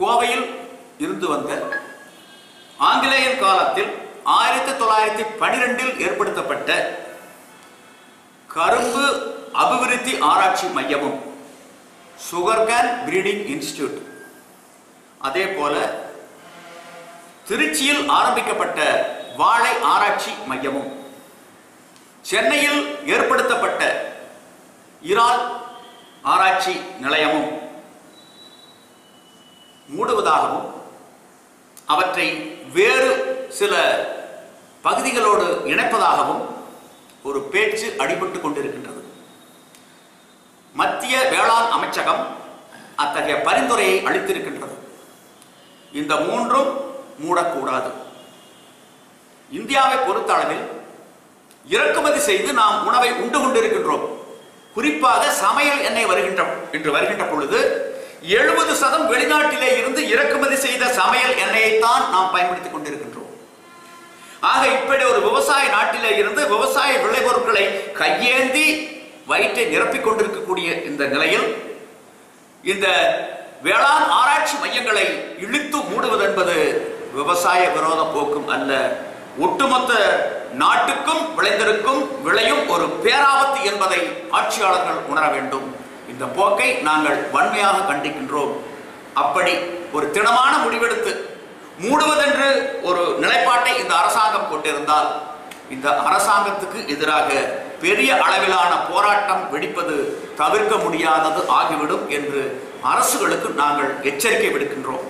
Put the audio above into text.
கோவையில் இருந்து வந்த ஆங்கிலேயர் காலத்தில் ஆயிரத்தி தொள்ளாயிரத்தி பனிரெண்டில் ஏற்படுத்தப்பட்ட கரும்பு அபிவிருத்தி ஆராய்ச்சி மையமும் சுகர்கேன் பிரீடிங் இன்ஸ்டிடியூட் அதே போல திருச்சியில் ஆரம்பிக்கப்பட்ட வாழை ஆராய்ச்சி மையமும் சென்னையில் ஏற்படுத்தப்பட்ட இறால் ஆராய்ச்சி நிலையமும் மூடுவதாகவும் அவற்றை வேறு சில பகுதிகளோடு இணைப்பதாகவும் ஒரு பேச்சு அடிபட்டு கொண்டிருக்கின்றது. மத்திய வேளாண் அமைச்சகம் அத்தகைய பரிந்துரையை அளித்திருக்கின்றது. இந்த மூன்றும் மூடக்கூடாது. இந்தியாவை பொறுத்த அளவில் இறக்குமதி செய்து நாம் உணவை உண்டு கொண்டிருக்கின்றோம். குறிப்பாக சமையல் எண்ணெய் வருகின்ற என்று வருகின்ற பொழுது எழுபது சதம் வெளிநாட்டிலே இருந்து இறக்குமதி செய்த சமையல் எண்ணெயைத்தான் நாம் பயன்படுத்திக் கொண்டிருக்கின்றோம். ஆக இப்படி ஒரு விவசாய நாட்டிலே இருந்து விவசாய விளைபொருட்களை கையேந்தி வயிற்றை நிரப்பிக் கொண்டிருக்கக்கூடிய இந்த நிலையில் இந்த வேளாண் ஆராய்ச்சி மையங்களை இழுத்து மூடுவது என்பது விவசாய விரோத போக்கும் அல்ல. ஒட்டுமொத்த நாட்டுக்கும் விளைந்திருக்கும் விளையும் ஒரு பேராபத்து என்பதை ஆட்சியாளர்கள் உணர வேண்டும். இந்த போக்கை நாங்கள் வன்மையாக கண்டிக்கின்றோம். அப்படி ஒரு திடமான முடிவெடுத்து மூடுவதென்று ஒரு நிலைப்பாட்டை இந்த அரசாங்கம் கொண்டிருந்தால் இந்த அரசாங்கத்துக்கு எதிராக பெரிய அளவிலான போராட்டம் வெடிப்பது தவிர்க்க முடியாதது ஆகிவிடும் என்று அரசுகளுக்கு நாங்கள் எச்சரிக்கை விடுக்கின்றோம்.